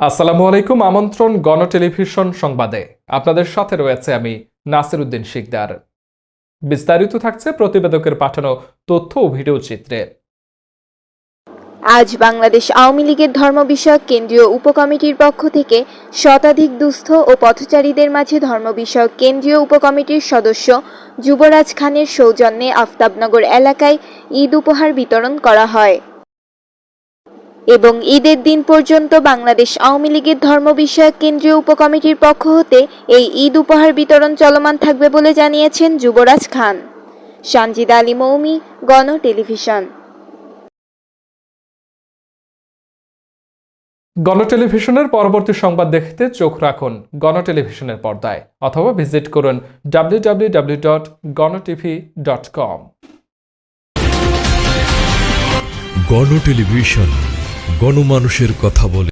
আসসালামু আলাইকুম, আমন্ত্রণ গণ টেলিভিশন সংবাদে। আপনাদের সাথে রয়েছে আমি নাসির উদ্দিন শিকদার। বিস্তারিত থাকছে প্রতিবেদকের পাঠানো তথ্য ও ভিডিও চিত্রে। আজ বাংলাদেশ আওয়ামী লীগের ধর্ম বিষয়ক কেন্দ্রীয় উপকমিটির পক্ষ থেকে শতাধিক দুস্থ ও পথচারীদের মাঝে ধর্ম বিষয়ক কেন্দ্রীয় উপকমিটির সদস্য যুবরাজ খানের সৌজন্যে আফতাবনগর এলাকায় ঈদ উপহার বিতরণ করা হয়। এবং ঈদের দিন পর্যন্ত বাংলাদেশ আওয়ামী লীগের ধর্ম বিষয়ক কেন্দ্রীয় উপকমিটির পক্ষ হতে এই ঈদ উপহার বিতরণ চলমান থাকবে বলে জানিয়েছেন যুবরাজ খান। সানজিদা আলী মৌমি গণ টেলিভিশন। গণ টেলিভিশনের পরবর্তী সংবাদ দেখতে চোখ রাখুন গণ টেলিভিশনের পর্দায় অথবা ভিজিট করুন W W W dot Gono TV dot com Gono television গণমানুষের কথা বলে।